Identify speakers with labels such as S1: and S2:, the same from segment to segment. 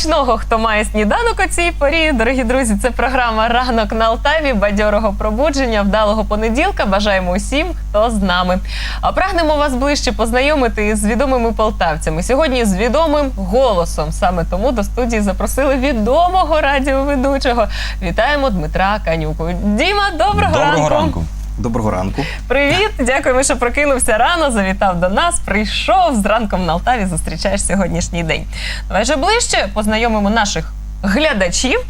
S1: Смачного, хто має сніданок у цій порі. Дорогі друзі, це програма Ранок на Алтаві, бадьорого пробудження, вдалого понеділка. Бажаємо усім, хто з нами. А прагнемо вас ближче познайомити з відомими полтавцями. Сьогодні з відомим голосом. Саме тому до студії запросили відомого радіоведучого. Вітаємо Дмитра Канюку. Діма, доброго,
S2: Доброго ранку.
S3: Доброго ранку.
S1: Привіт, дякуємо, що прокинувся рано. Завітав до нас. Прийшов з ранком на Алтаві. Зустрічаєш сьогоднішній день. Давай же ближче познайомимо наших глядачів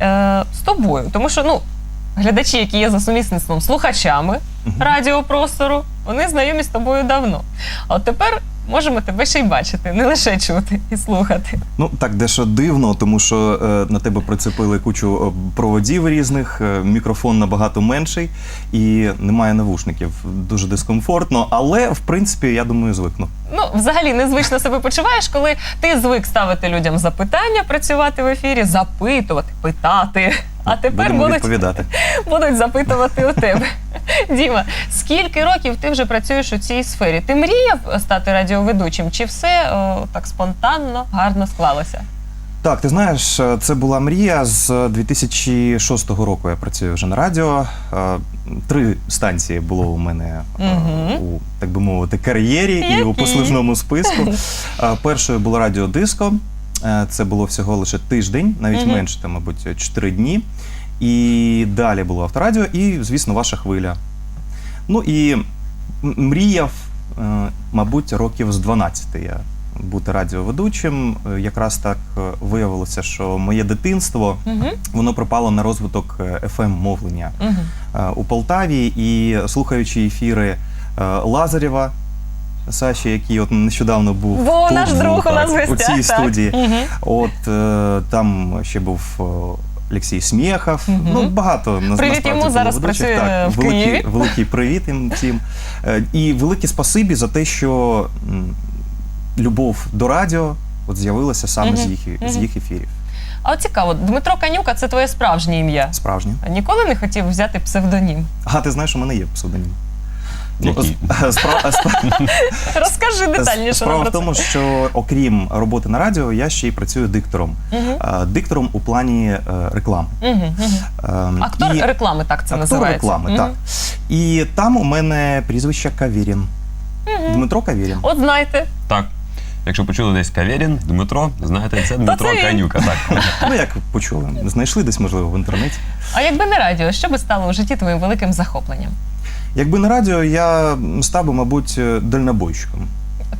S1: е, з тобою. Тому що ну, глядачі, які є за сумісництвом слухачами радіопростору, вони знайомі з тобою давно. А от тепер можемо тебе ще й бачити, не лише чути і слухати.
S3: Ну так дещо дивно, тому що е, на тебе прицепили кучу е, проводів різних, е, мікрофон набагато менший і немає навушників. Дуже дискомфортно, але в принципі я думаю, звикну.
S1: Ну, взагалі незвично себе почуваєш, коли ти звик ставити людям запитання, працювати в ефірі, запитувати, питати. А тепер
S3: Будемо
S1: будуть,
S3: відповідати.
S1: будуть запитувати у тебе. Діма, скільки років ти вже працюєш у цій сфері? Ти мріяв стати радіоведучим? Чи все о, так спонтанно, гарно склалося?
S3: Так, ти знаєш, е, це була мрія з 2006 року. Я працюю вже на радіо. Е, Три станції було у мене е,
S1: Мгм.
S3: у так би мовити кар'єрі і у послужному списку. Е, Першою було радіо Диско. Е, Це було всього лише тиждень, навіть
S1: Мгм.
S3: менше, там, мабуть, 4 дні. І далі було авторадіо, і, звісно, ваша хвиля. Ну і мріяв, е, мабуть, років з 12 я бути радіоведучим. Е, Якраз так е, виявилося, що моє дитинство
S1: Угу.
S3: воно пропало на розвиток fm мовлення
S1: Угу.
S3: Е, у Полтаві і слухаючи ефіри е, Лазарєва. Саші, який от нещодавно був
S1: Во,
S3: тут,
S1: наш друг у нас в
S3: у цій
S1: так.
S3: студії.
S1: Мгм.
S3: От е, там ще був е, Олексій Смєхов.
S1: Мгм.
S3: Ну багато на-
S1: Привіт
S3: насправді
S1: йому, зараз
S3: ведучих.
S1: працює
S3: так,
S1: в
S3: великий,
S1: Києві.
S3: великий привіт їм всім. Е, І велике спасибі за те, що м, любов до радіо от з'явилася саме
S1: Мгм.
S3: з їх з їх ефірів.
S1: А от цікаво, Дмитро Канюка це твоє справжнє ім'я.
S3: Справжнє.
S1: Ніколи не хотів взяти псевдонім.
S3: А ти знаєш, у мене є псевдонім. Спра-
S1: Розкажи детальніше
S3: Справа
S1: нам
S3: в
S1: про
S3: тому,
S1: це.
S3: що окрім роботи на радіо, я ще й працюю диктором.
S1: Мгм.
S3: Е, Диктором у плані е, реклами.
S1: Мгм, мгм.
S3: Ем,
S1: Актор
S3: і-
S1: реклами, так це
S3: Актор
S1: називається.
S3: реклами,
S1: Мгм.
S3: так. І там у мене прізвище Кавірін. Дмитро Кавірін.
S1: От знаєте,
S2: Так. Якщо почули десь Кавєрін, Дмитро, знаєте, це Дмитро
S1: це він.
S2: Канюка. Так.
S3: Ну, як почули, знайшли десь, можливо, в інтернеті.
S1: а якби не радіо, що би стало у житті твоїм великим захопленням?
S3: Якби на радіо, я став би, мабуть, дальнобойщиком.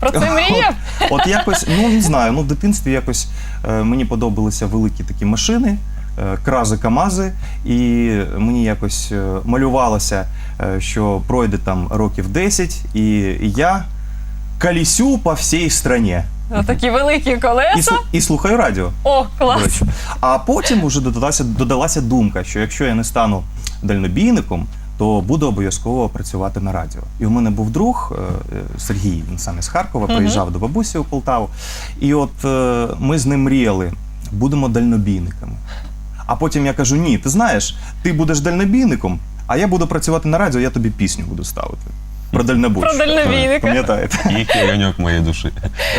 S1: Про це мріяв?
S3: От якось, ну не знаю, ну в дитинстві якось е, мені подобалися великі такі машини, е, крази Камази, і мені якось е, малювалося, е, що пройде там років 10, і я колісю по всій страні.
S1: Такі великі колеса.
S3: слу- і слухаю радіо.
S1: О, клас.
S3: А потім вже додалася, додалася думка, що якщо я не стану дальнобійником, то буду обов'язково працювати на радіо. І у мене був друг е, Сергій, він саме з Харкова, приїжджав до бабусі у Полтаву. І от е, ми з ним мріяли, будемо дальнобійниками. А потім я кажу: ні, ти знаєш, ти будеш дальнобійником, а я буду працювати на радіо, я тобі пісню буду ставити. Про дальнобойщика.
S1: Про дальнобійника.
S3: Пам'ятаєте?
S2: Тихий огоньок моєї душі.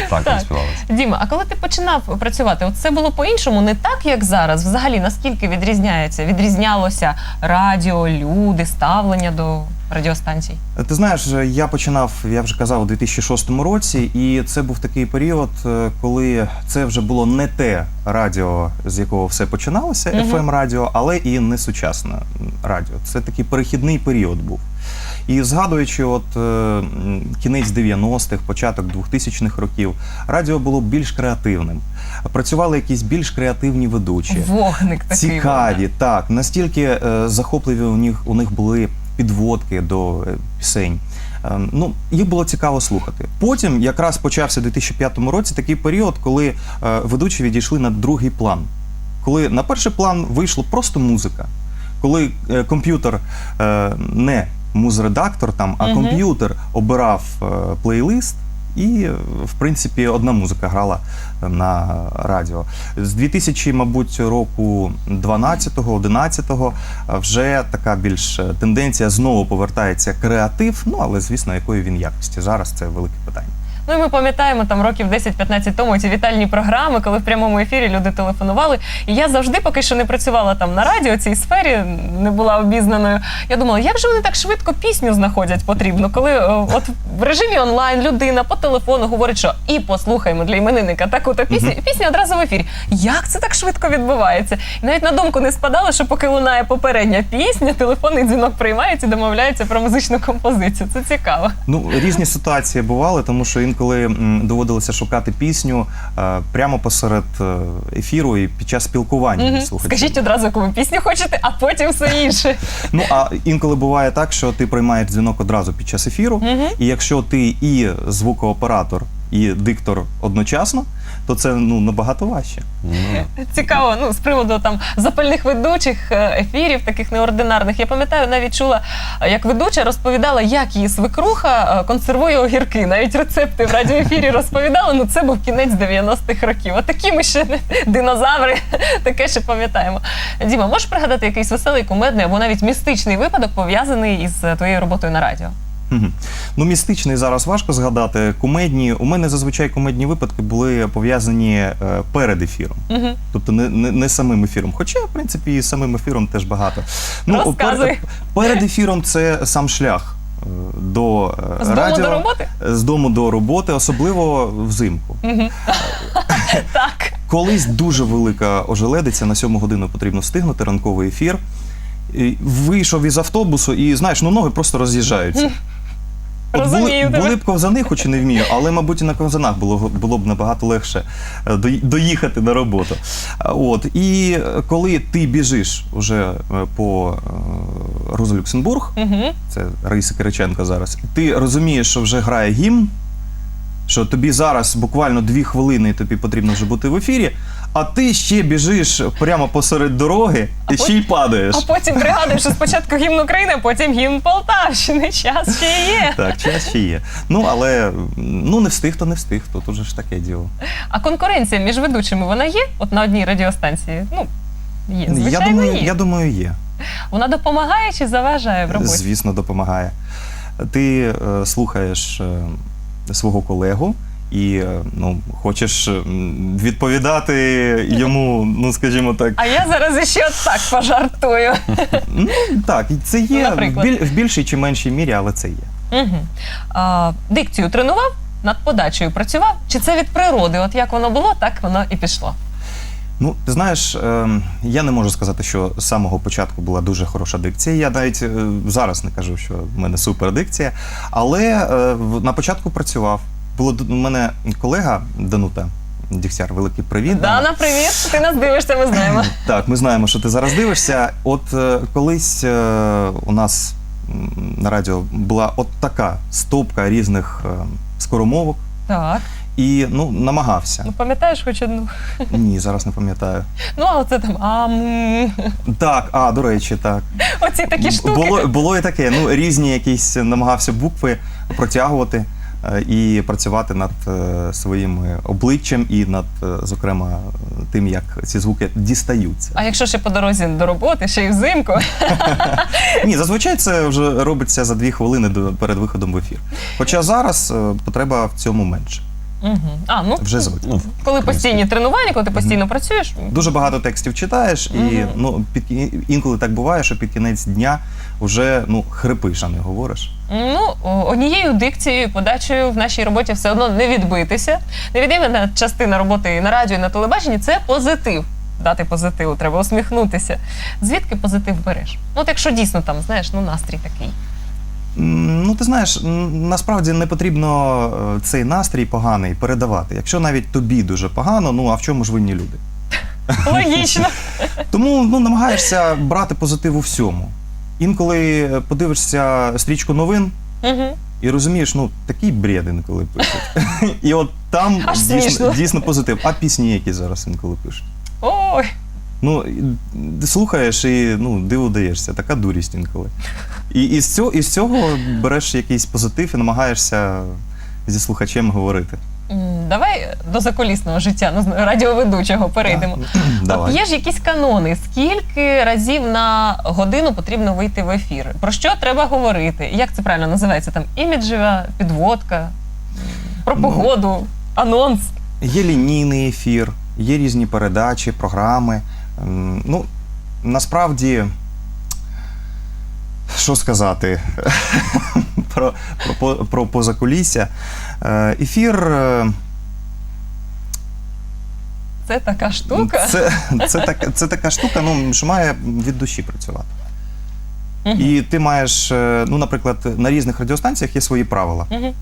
S2: Так,
S1: Так.
S2: співалося.
S1: Діма, а коли ти починав працювати, от це було по-іншому, не так, як зараз. Взагалі, наскільки відрізняється? Відрізнялося радіо, люди, ставлення до радіостанцій?
S3: Ти знаєш, я починав, я вже казав, у 2006 році, і це був такий період, е, коли це вже було не те радіо, з якого все починалося,
S1: Мгм.
S3: fm радіо, але і не сучасне радіо. Це такий перехідний період був. І згадуючи, от е, кінець 90-х, початок 2000-х років, радіо було більш креативним. Працювали якісь більш креативні ведучі
S1: Вогник такий.
S3: цікаві, так настільки е, захопливі у них у них були підводки до е, пісень. Е, ну, їх було цікаво слухати. Потім якраз почався у 2005 році такий період, коли ведучі відійшли на другий план. Коли на перший план вийшла просто музика, коли комп'ютер не музредактор там, а комп'ютер обирав е, плейлист, і, е, в принципі, одна музика грала е, на радіо. З 2000, мабуть, року 12-11 вже така більш тенденція знову повертається креатив, ну але звісно, якої він якості. Зараз це велике питання.
S1: Ну і ми пам'ятаємо там років 10-15 тому ці вітальні програми, коли в прямому ефірі люди телефонували. І я завжди, поки що не працювала там на радіо, цій сфері, не була обізнаною. Я думала, як же вони так швидко пісню знаходять потрібно, коли е, от в режимі онлайн людина по телефону говорить, що і послухаємо для іменинника таку-то пісню, і пісня одразу в ефірі. Як це так швидко відбувається? І навіть на думку не спадало, що поки лунає попередня пісня, телефонний дзвінок приймається і домовляється про музичну композицію. Це цікаво.
S3: Ну, різні ситуації бували, тому що інколи м, доводилося шукати пісню е, прямо посеред е, ефіру і під час спілкування
S1: mm
S3: -hmm. слухачів.
S1: Скажіть одразу, яку ви пісню хочете, а потім все інше.
S3: Ну а інколи буває так, що ти приймаєш дзвінок одразу під час ефіру,
S1: Мгм.
S3: і якщо ти і звукооператор, і диктор одночасно, то це ну набагато важче.
S2: Ну,
S1: Цікаво, ну з приводу там запальних ведучих е, ефірів, таких неординарних. Я пам'ятаю, навіть чула, е, як ведуча розповідала, як її свекруха е, консервує огірки. Навіть рецепти в радіоефірі розповідала. Ну це був кінець 90-х років. От такі ми ще не динозаври, таке ще пам'ятаємо. Діма, можеш пригадати якийсь веселий, кумедний або навіть містичний випадок пов'язаний із е, твоєю роботою на радіо?
S3: Ну, містичний зараз важко згадати. Кумедні у мене зазвичай кумедні випадки були пов'язані е, перед ефіром.
S1: Угу.
S3: Тобто не, не, не самим ефіром. Хоча, в принципі, і самим ефіром теж багато.
S1: Розказуй.
S3: перед, перед ефіром це сам шлях е, до е,
S1: З дому до роботи?
S3: з дому до роботи, особливо взимку.
S1: Угу. так.
S3: Колись дуже велика ожеледиця, на сьому годину потрібно встигнути ранковий ефір. Вийшов із автобусу і знаєш, ну ноги просто роз'їжджаються. Були,
S1: Розумію тебе.
S3: були б ковзани, хоч і не вмію, але, мабуть, і на ковзанах було, було б набагато легше е, доїхати на роботу. От. І е, коли ти біжиш вже е, по е, Роза Люксембург,
S1: Угу.
S3: це Раїса Кириченко зараз, ти розумієш, що вже грає гімн, що тобі зараз буквально дві хвилини тобі потрібно вже бути в ефірі, а ти ще біжиш прямо посеред дороги і ще й падаєш.
S1: А потім пригадуєш, що спочатку гімн України, а потім гімн Полтавщини. Час ще є.
S3: Так, час ще є. Ну, але ну не встиг, то не встиг, тут уже ж таке діло.
S1: А конкуренція між ведучими вона є? От на одній радіостанції? Ну, є.
S3: я,
S1: Звичайно,
S3: думаю,
S1: є.
S3: я думаю, є.
S1: Вона допомагає чи заважає в роботі?
S3: Звісно, допомагає. Ти е, слухаєш е, свого колегу. І е, ну, хочеш відповідати йому, ну скажімо так,
S1: А я зараз іще от так пожартую.
S3: Ну так, це є в, біль, в більшій чи меншій мірі, але це є.
S1: Угу. А, дикцію тренував, над подачею працював? Чи це від природи? От як воно було, так воно і пішло.
S3: Ну, ти знаєш, ем, я не можу сказати, що з самого початку була дуже хороша дикція. Я навіть е, зараз не кажу, що в мене супер дикція. Але е, на початку працював. Було у мене колега Данута Дігтяр, великий привіт.
S1: Дана, привіт! Ти нас дивишся, ми знаємо.
S3: Так, ми знаємо, що ти зараз дивишся. От е, колись е, у нас м, на радіо була от така стопка різних е, скоромовок.
S1: Так.
S3: І ну намагався.
S1: Ну пам'ятаєш хоч одну?
S3: Ні, зараз не пам'ятаю.
S1: Ну, а оце там ам.
S3: Так, а до речі, так.
S1: Оці такі штуки.
S3: Було, було і таке. Ну, різні якісь намагався букви протягувати і працювати над е, своїм е, обличчям і над, е, зокрема, тим, як ці звуки дістаються.
S1: А якщо ще по дорозі до роботи, ще й взимку.
S3: Ні, зазвичай це вже робиться за дві хвилини перед виходом в ефір. Хоча зараз е, потреба в цьому менше.
S1: Угу. А, ну,
S3: Вже звик.
S2: ну,
S1: коли постійні тренування, коли ти постійно працюєш,
S3: Дуже багато текстів читаєш, і
S1: Мгм.
S3: ну під інколи так буває, що під кінець дня вже ну хрипиш, а не говориш.
S1: ну, о, однією дикцією, подачею в нашій роботі все одно не відбитися. Невід'ємна частина роботи і на радіо, і на телебаченні це позитив. Дати позитиву, треба усміхнутися. Звідки позитив береш? Ну, от якщо дійсно там, знаєш, ну настрій такий.
S3: Ну, ти знаєш, насправді не потрібно е, цей настрій поганий передавати. Якщо навіть тобі дуже погано, ну а в чому ж винні люди?
S1: Логічно.
S3: Тому ну, намагаєшся брати позитив у всьому. Інколи е, подивишся стрічку новин
S1: Угу.
S3: і розумієш, ну такий бред інколи пишуть. І от там дійсно, дійсно позитив. А пісні, які зараз інколи пишуть.
S1: Ой,
S3: Ну, слухаєш і ну, диву даєшся, така дурість інколи. І із цього, із цього береш якийсь позитив і намагаєшся зі слухачем говорити.
S1: давай до закулісного життя, ну, радіоведучого перейдемо. От є ж якісь канони, скільки разів на годину потрібно вийти в ефір? Про що треба говорити? Як це правильно називається? Там іміджева підводка? Про
S3: Ну.
S1: погоду, анонс.
S3: Є лінійний ефір, є різні передачі, програми. Ну, насправді, що сказати про, про, про позакулісся. Е, Ефір е,
S1: Це така штука.
S3: це, це, так, це така штука, ну, що має від душі працювати.
S1: Мгм.
S3: І ти маєш, е, ну, наприклад, на різних радіостанціях є свої правила.
S1: Мгм.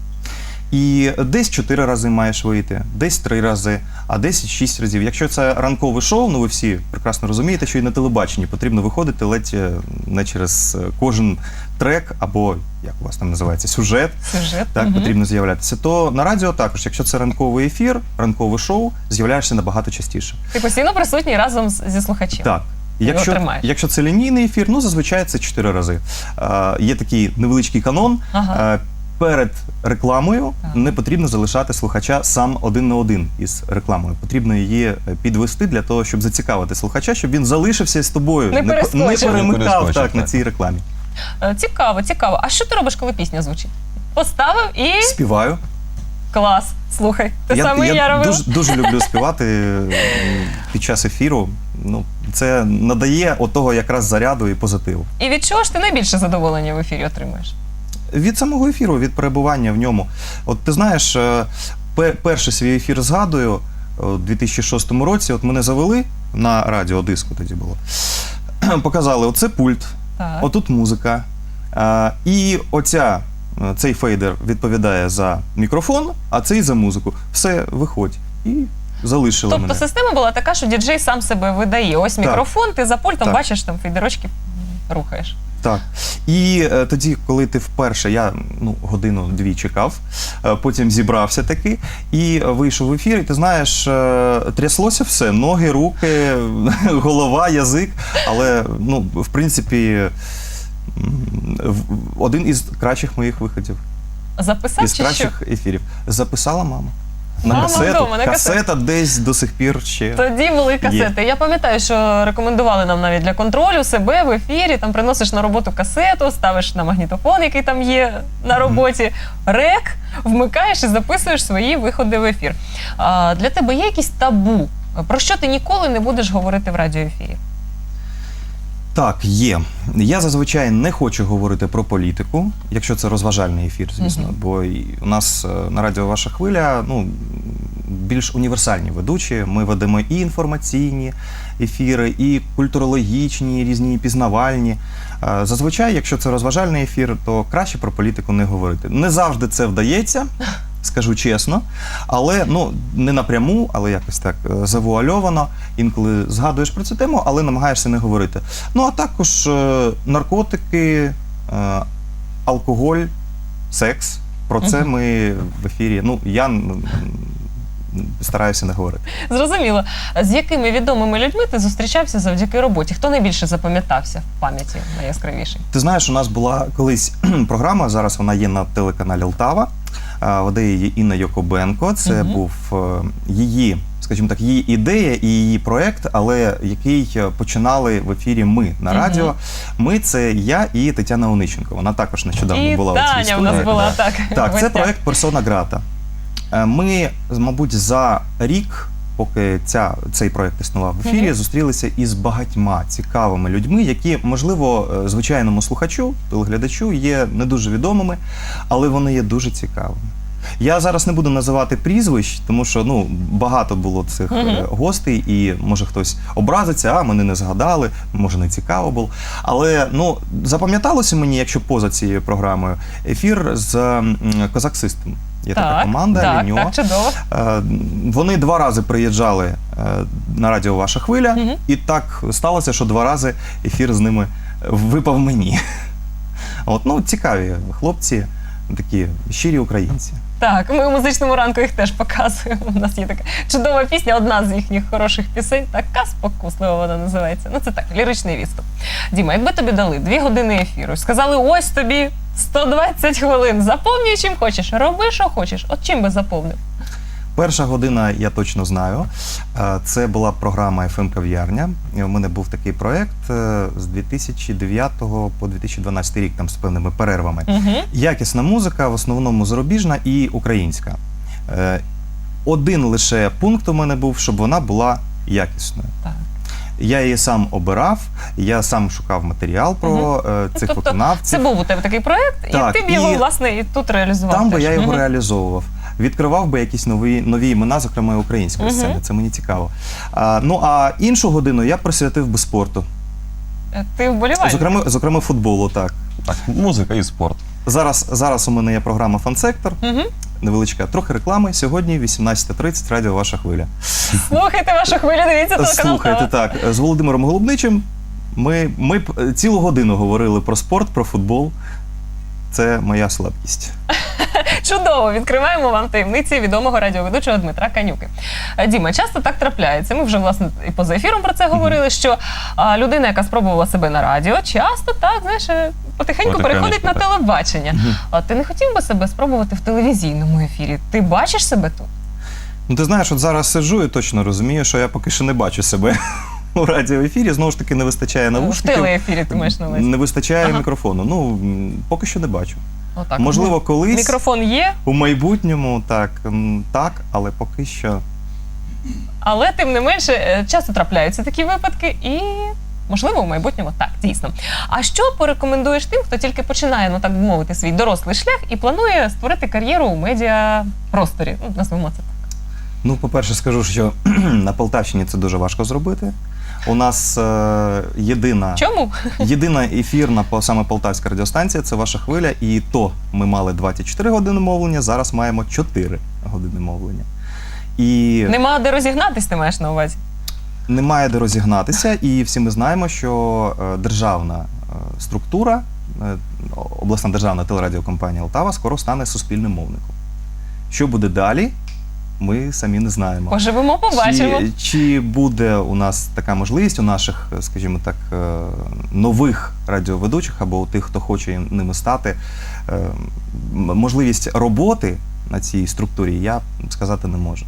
S3: І десь чотири рази маєш вийти, десь три рази, а десь шість разів. Якщо це ранкове шоу, ну ви всі прекрасно розумієте, що і на телебаченні потрібно виходити ледь е, не через е, кожен трек або як у вас там називається сюжет.
S1: Сюжет.
S3: Так,
S1: Мгм.
S3: потрібно з'являтися. То на радіо також, якщо це ранковий ефір, ранкове шоу, з'являєшся набагато частіше.
S1: Ти постійно присутній разом зі слухачем.
S3: Так. Якщо, якщо це лінійний ефір, ну зазвичай це чотири рази. Е, є такий невеличкий канон.
S1: Ага.
S3: Перед рекламою
S1: Так.
S3: не потрібно залишати слухача сам один на один із рекламою. Потрібно її е, підвести для того, щоб зацікавити слухача, щоб він залишився з тобою,
S1: Не
S3: по- не перемикав
S2: Не перескочив,
S3: так, на
S2: так.
S3: цій рекламі.
S1: Е, Цікаво, цікаво. А що ти робиш, коли пісня звучить? Поставив і
S3: Співаю.
S1: клас. Слухай, те саме я,
S3: я
S1: робила.
S3: дуже, дуже люблю співати е, під час ефіру. Ну, це надає отого якраз заряду і позитиву.
S1: І від чого ж ти найбільше задоволення в ефірі отримуєш?
S3: Від самого ефіру, від перебування в ньому. От ти знаєш, е, перший свій ефір згадую у 2006 році. От мене завели на радіодиску тоді було. Показали, оце пульт,
S1: Так.
S3: отут музика. І оця, е, цей фейдер відповідає за мікрофон, а цей за музику. Все, виходь. І залишили
S1: тобто
S3: мене.
S1: система була така, що діджей сам себе видає. Ось
S3: Так.
S1: мікрофон, ти за пультом
S3: Так.
S1: бачиш там фейдерочки рухаєш.
S3: Так. І е, тоді, коли ти вперше, я ну, годину-дві чекав, е, потім зібрався таки і вийшов в ефір, і ти знаєш, е, тряслося все: ноги, руки, голова, язик. Але, ну, в принципі, один із кращих моїх виходів,
S1: Записав
S3: із
S1: чи що?
S3: кращих ефірів. Записала мама. На
S1: Мама
S3: касету.
S1: вдома, на касету.
S3: Касета десь до сих пір ще.
S1: Тоді були касети. Я пам'ятаю, що рекомендували нам навіть для контролю себе в ефірі. Там приносиш на роботу касету, ставиш на магнітофон, який там є на роботі, рек, вмикаєш і записуєш свої виходи в ефір. А, для тебе є якісь табу? Про що ти ніколи не будеш говорити в радіоефірі?
S3: Так, є. Я зазвичай не хочу говорити про політику, якщо це розважальний ефір, звісно.
S1: Мгм.
S3: Бо і у нас е, на радіо Ваша хвиля ну, більш універсальні ведучі. Ми ведемо і інформаційні ефіри, і культурологічні, і різні і пізнавальні. Е, Зазвичай, якщо це розважальний ефір, то краще про політику не говорити. Не завжди це вдається. Скажу чесно, але ну не напряму, але якось так е, завуальовано. Інколи згадуєш про цю тему, але намагаєшся не говорити. Ну а також е, наркотики, е, алкоголь, секс. Про це ми в ефірі. Ну я стараюся не говорити.
S1: Зрозуміло. З якими відомими людьми ти зустрічався завдяки роботі? Хто найбільше запам'ятався в пам'яті найяскравіший?
S3: Ти знаєш, у нас була колись програма. Зараз вона є на телеканалі Лтава. Її Інна Йокобенко. Це
S1: угу.
S3: був е, її, скажімо так, її ідея і її проект, але який е, починали в ефірі ми на
S1: радіо.
S3: радіо. Ми це я і Тетяна Онищенко. Вона також нещодавно
S1: І
S3: була у цій
S1: Таня в нас була так.
S3: Так, це проект Персона Грата. Е, Ми, мабуть, за рік, поки ця, цей проект існував в ефірі, зустрілися із багатьма цікавими людьми, які, можливо, е, звичайному слухачу, телеглядачу є не дуже відомими, але вони є дуже цікавими. Я зараз не буду називати прізвищ, тому що ну багато було цих
S1: Мгм.
S3: е, гостей, і може хтось образиться, а мене не згадали, може не цікаво було. Але ну запам'яталося мені, якщо поза цією програмою, ефір з м, Козак Систем. Є така команда,
S1: так,
S3: Ліньо.
S1: так, чудово.
S3: Е, Вони два рази приїжджали е, на радіо Ваша хвиля,
S1: Мгм.
S3: і так сталося, що два рази ефір з ними випав мені. От, ну, цікаві хлопці, такі щирі українці.
S1: Так, ми у музичному ранку їх теж показуємо. У нас є така чудова пісня, одна з їхніх хороших пісень. Така спокуслива вона називається. Ну це так, ліричний відступ. Діма, якби тобі дали дві години ефіру, сказали, ось тобі 120 хвилин, заповнюй чим хочеш, роби, що хочеш. От чим би заповнив?
S3: Перша година я точно знаю. Е, Це була програма FM Кав'ярня. У мене був такий проект е, з 2009 по 2012 рік, там з певними перервами.
S1: Угу.
S3: Якісна музика, в основному зарубіжна і українська. Е, Один лише пункт у мене був, щоб вона була якісною.
S1: Так.
S3: Я її сам обирав, я сам шукав матеріал про е, цих
S1: тобто
S3: виконавців.
S1: Це був у тебе такий проект,
S3: Так,
S1: і ти б його
S3: і
S1: власне і тут реалізував.
S3: Там би я його
S1: Мгм.
S3: реалізовував. Відкривав би якісь нові, нові імена, зокрема і української сцени. Це мені цікаво. А, ну а іншу годину я присвятив би спорту.
S1: Е, Ти вболіваєш?
S3: Зокрема, зокрема, футболу. Так
S2: Так, музика і спорт.
S3: зараз, зараз у мене є програма Фансектор.
S1: Угу.
S3: Невеличка, трохи реклами. Сьогодні 18.30, радіо Ваша хвиля.
S1: Слухайте вашу хвилю, дивіться телеканал.
S3: Слухайте так. З Володимиром Голубничим ми, ми б, цілу годину говорили про спорт, про футбол. Це моя слабкість.
S1: Чудово, відкриваємо вам таємниці відомого радіоведучого Дмитра Канюки. Е, Діма, часто так трапляється. Ми вже власне і поза ефіром про це говорили. Що а, людина, яка спробувала себе на радіо, часто так знаєш, е, потихеньку переходить на телебачення. А ти не хотів би себе спробувати в телевізійному ефірі? Ти бачиш себе тут?
S3: Ну, ти знаєш, от зараз сиджу і точно розумію, що я поки що не бачу себе у радіоефірі. Знову ж таки, не вистачає
S1: В телеефірі ти маєш на увазі.
S3: Не вистачає
S1: Ага.
S3: мікрофону. Ну, поки що не бачу.
S1: Отак.
S3: Можливо, колись
S1: Мікрофон є,
S3: у майбутньому так, м, так, але поки що.
S1: але тим не менше е, часто трапляються такі випадки і. Можливо, у майбутньому так, дійсно. А що порекомендуєш тим, хто тільки починає, ну так би мовити, свій дорослий шлях і планує створити кар'єру у медіапросторі? Ну, назвемо це так.
S3: Ну, по-перше, скажу, що на Полтавщині це дуже важко зробити. У нас е, єдина,
S1: Чому?
S3: єдина ефірна по саме полтавська радіостанція це ваша хвиля. І то ми мали 24 години мовлення, зараз маємо 4 години мовлення. І
S1: Нема де розігнатись, ти маєш на увазі.
S3: немає де розігнатися, і всі ми знаємо, що е, державна е, структура, е, обласна державна телерадіокомпанія Алтава скоро стане суспільним мовником. Що буде далі, ми самі не знаємо.
S1: Поживемо, побачимо.
S3: Чи, чи буде у нас така можливість у наших, е, скажімо так, е, нових радіоведучих або у тих, хто хоче ними стати, е, можливість роботи на цій структурі, я сказати не можу.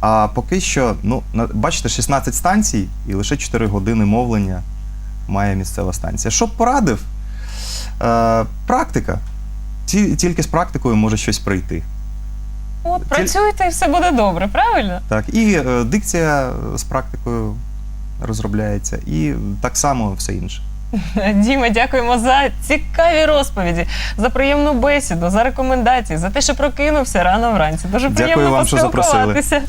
S3: А поки що, ну, бачите, 16 станцій і лише 4 години мовлення має місцева станція. Що б порадив? Практика. Ті- Тільки з практикою може щось прийти.
S1: От працюйте і все буде добре, правильно?
S3: Так, і е, дикція з практикою розробляється, і так само все інше.
S1: Діма, дякуємо за цікаві розповіді, за приємну бесіду, за рекомендації, за те, що прокинувся рано вранці. Дуже
S3: Дякую
S1: приємно
S3: вам, що
S1: поспілкуватися.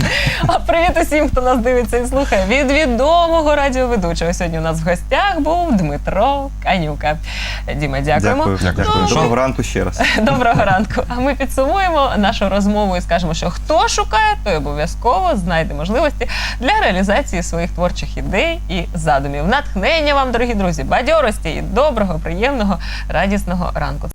S1: А привіт усім, хто нас дивиться і слухає. Від відомого радіоведучого. Сьогодні у нас в гостях був Дмитро Канюка. Діма, дякуємо.
S2: Дякую.
S3: Дякую.
S1: Ну,
S3: Доброго ранку ще раз.
S1: Доброго ранку. А ми підсумуємо нашу розмову і скажемо, що хто шукає, той обов'язково знайде можливості для реалізації своїх творчих ідей і задумів. Натхнення вам, дорогі друзі, бадьорості і доброго, приємного, радісного ранку.